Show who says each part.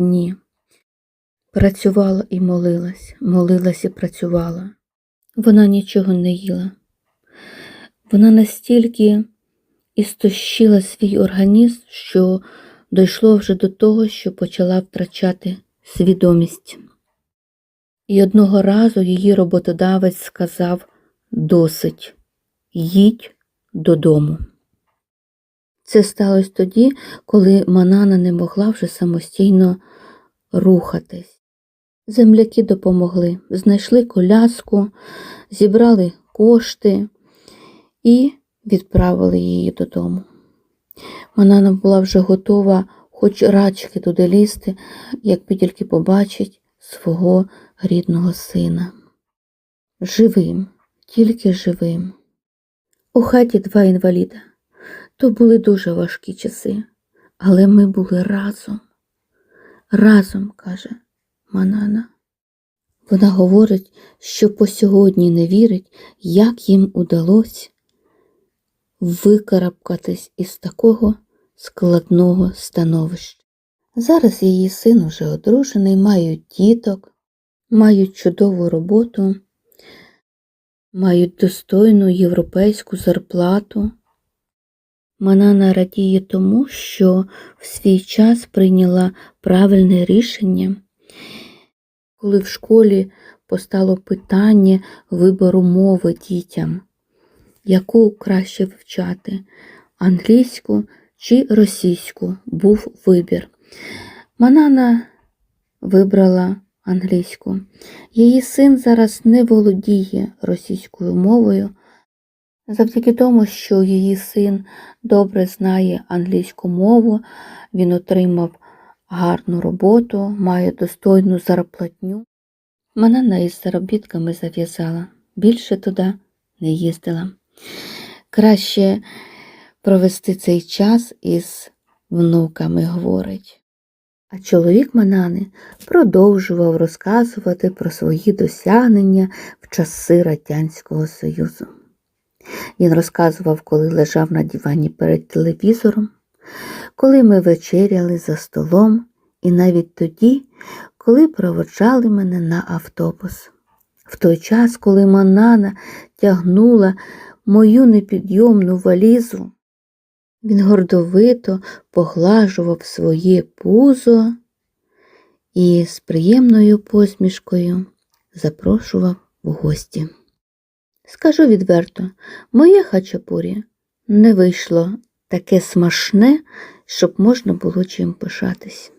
Speaker 1: дні. Працювала і молилась, молилась і працювала. Вона нічого не їла. Вона настільки істощила свій організм, що дійшло вже до того, що почала втрачати свідомість. І одного разу її роботодавець сказав досить, їдь додому. Це сталося тоді, коли Манана не могла вже самостійно рухатись. Земляки допомогли, знайшли коляску, зібрали кошти і відправили її додому. Манана була вже готова хоч рачки туди лізти, як тільки побачить свого рідного сина. Живим, тільки живим. У хаті два інваліда. То були дуже важкі часи, але ми були разом. Разом, каже Манана. Вона говорить, що по сьогодні не вірить, як їм удалося викарабкатись із такого складного становища. Зараз її син уже одружений, мають діток, мають чудову роботу, мають достойну європейську зарплату. Манана радіє тому, що в свій час прийняла правильне рішення, коли в школі постало питання вибору мови дітям, яку краще вивчати англійську чи російську був вибір. Манана вибрала англійську. Її син зараз не володіє російською мовою. Завдяки тому, що її син добре знає англійську мову, він отримав гарну роботу, має достойну зарплатню. Манана із заробітками зав'язала, більше туди не їздила. Краще провести цей час із внуками, говорить. А чоловік Манани продовжував розказувати про свої досягнення в часи Радянського Союзу. Він розказував, коли лежав на дивані перед телевізором, коли ми вечеряли за столом, і навіть тоді, коли проводжали мене на автобус. В той час, коли Манана тягнула мою непідйомну валізу, він гордовито поглажував своє пузо і з приємною посмішкою запрошував в гості. Скажу відверто, моє хачапурі не вийшло таке смашне, щоб можна було чим пишатись.